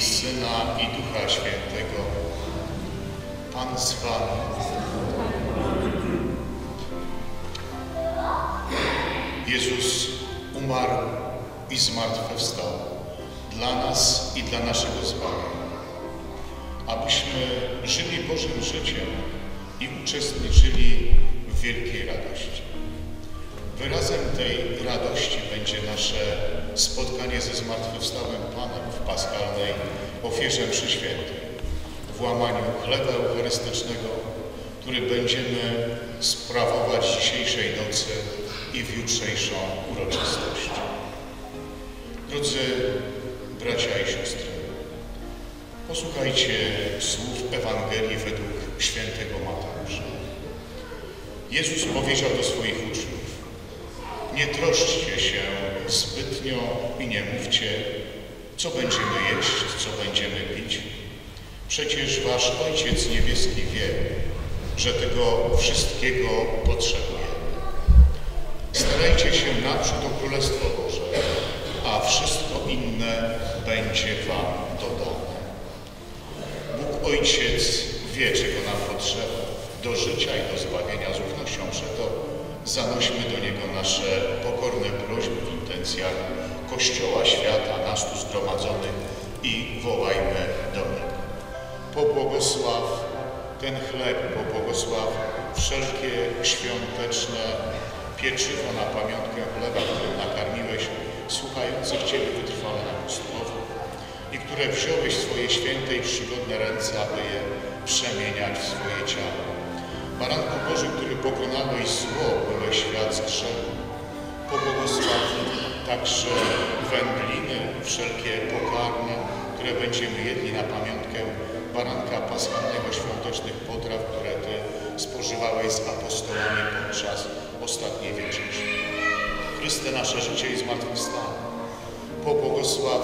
Syna i Ducha Świętego. Pan z Wami. Jezus umarł i zmartwychwstał dla nas i dla naszego zbawienia, abyśmy żyli Bożym życiem i uczestniczyli w wielkiej radości. Wyrazem tej radości będzie nasze spotkanie ze zmartwychwstałym Panem w paskalnej ofierze mszy świętej, w łamaniu chleba eucharystycznego, który będziemy sprawować dzisiejszej nocy i w jutrzejszą uroczystość. Drodzy bracia i siostry, posłuchajcie słów Ewangelii według świętego Mateusza. Jezus powiedział do swoich uczniów, nie troszczcie się zbytnio i nie mówcie, co będziemy jeść, co będziemy pić. Przecież wasz Ojciec Niebieski wie, że tego wszystkiego potrzebujemy. Starajcie się naprzód o Królestwo Boże, a wszystko inne będzie wam dodane. Bóg Ojciec wie, czego nam potrzeba do życia i do zbawienia. Z ufnością przeto zanośmy do Niego nasze pokorne prośby w intencjach Kościoła, świata, nas tu zgromadzonych i wołajmy do Niego. Pobłogosław ten chleb, pobłogosław wszelkie świąteczne pieczywo na pamiątkę chleba, którym nakarmiłeś słuchających Ciebie wytrwale apostolów i które wziąłeś w swoje święte i przygodne ręce, aby je przemieniać w swoje ciało. Baranku Boży, który pokonałeś zło, także wędliny, wszelkie pokarmy, które będziemy jedli na pamiątkę baranka paschalnego, świątecznych potraw, które Ty spożywałeś z apostołami podczas ostatniej wieczerzy. Chryste, nasze życie i zmartwychwstanie. Pobłogosław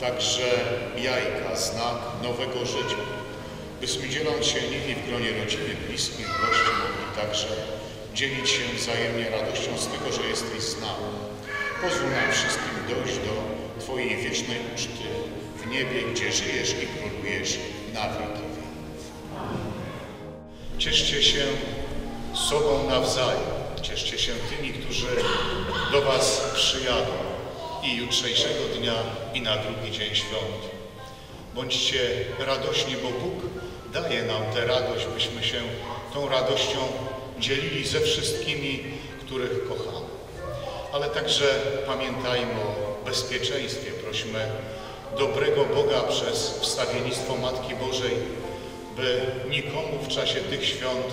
także jajka, znak nowego życia, byśmy dzieląc się nimi w gronie rodziny, bliskich, gości, mogli także dzielić się wzajemnie radością z tego, że jesteś z nami. Pozwól nam wszystkim dojść do Twojej wiecznej uczty w niebie, gdzie żyjesz i królujesz na wieki. Cieszcie się sobą nawzajem. Cieszcie się tymi, którzy do Was przyjadą i jutrzejszego dnia, i na drugi dzień świąt. Bądźcie radośni, bo Bóg daje nam tę radość, byśmy się tą radością dzielili ze wszystkimi, których kochamy. Ale także pamiętajmy o bezpieczeństwie. Prośmy dobrego Boga przez wstawiennictwo Matki Bożej, by nikomu w czasie tych świąt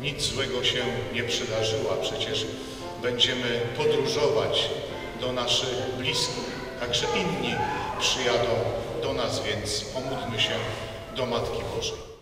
nic złego się nie przydarzyło. a Przecież będziemy podróżować do naszych bliskich, także inni przyjadą do nas, więc pomódlmy się do Matki Bożej.